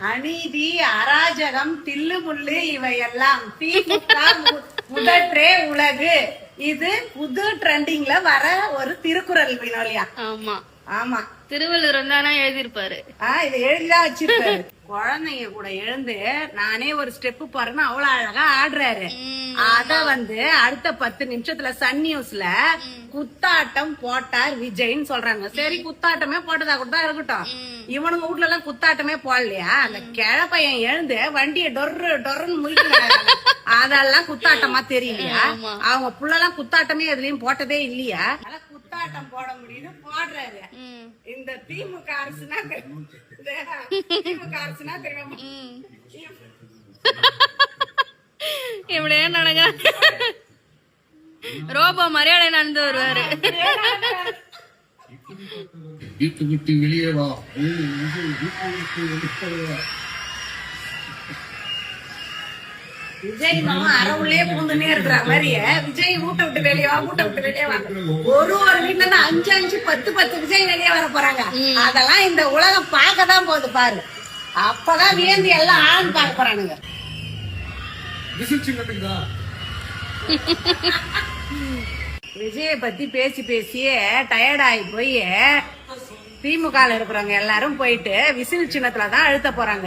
அநீதி அராஜகம் தில்லு முள்ளு இவையெல்லாம் மு- முதற்றே உலகு. இது புது ட்ரெண்டிங்ல வர ஒரு திருக்குறள் வினோலியா. ஆமா. ஆமா. திருவள்ளுவர் தானே எழுதியிருப்பாரு. ஆஹ் இதை எழுதிதான் வச்சிருக்காரு குழந்தைங்க கூட எழுந்து நானே ஒரு ஸ்டெப் போறேன்னு அவ்வளவு அழகா ஆடுறாரு. அத வந்து அடுத்த பத்து நிமிஷத்துல சன் நியூஸ்ல குத்தாட்டம் போட்டார் விஜய்ன்னு சொல்றாங்க. சரி குத்தாட்டமே போட்டதா கூட தான் இருக்கட்டும் இவனுங்க வீட்ல எல்லாம் குத்தாட்டமே போடலையா? அந்த கிழ பையன் எழுந்து வண்டியை டொர்ரு டொர்ருன்னு முழிக்கிறாங்க. அதெல்லாம் குத்தாட்டமா தெரியலையா? அவங்க புள்ளலாம் குத்தாட்டமே எதுலயும் போட்டதே இல்லையா? குத்தாட்டம் போட முடியுது போடுறாரு ம். இந்த திமுக அரசுனா திமுக அரசுனா தெரியும் இப்படியே நடங்க ரோபோ மரியாதை நடந்து வருவாரு வீட்டு விட்டு வெளியே வா விஜய் மாமா அறவுள்ளே பூந்துனே இருக்கிற மாதிரி விஜய் வீட்டை விட்டு வெளியே வா வீட்டை விட்டு வெளியே வா. ஒரு ஒரு வீட்டுல இருந்து அஞ்சு அஞ்சு பத்து பத்து விஜய் வெளியே வர போறாங்க. அதெல்லாம் இந்த உலகம் பார்க்க தான் போகுது பாரு. அப்பதான் வியந்து எல்லாம் ஆழ்ந்து பார்க்க போறானுங்க. விஜய பத்தி பேசி பேசியே டயர்ட் ஆகி போய் திமுக இருக்கிறவங்க எல்லாரும் போயிட்டு விசில் சின்னத்துல தான் அழுத்த போறாங்க.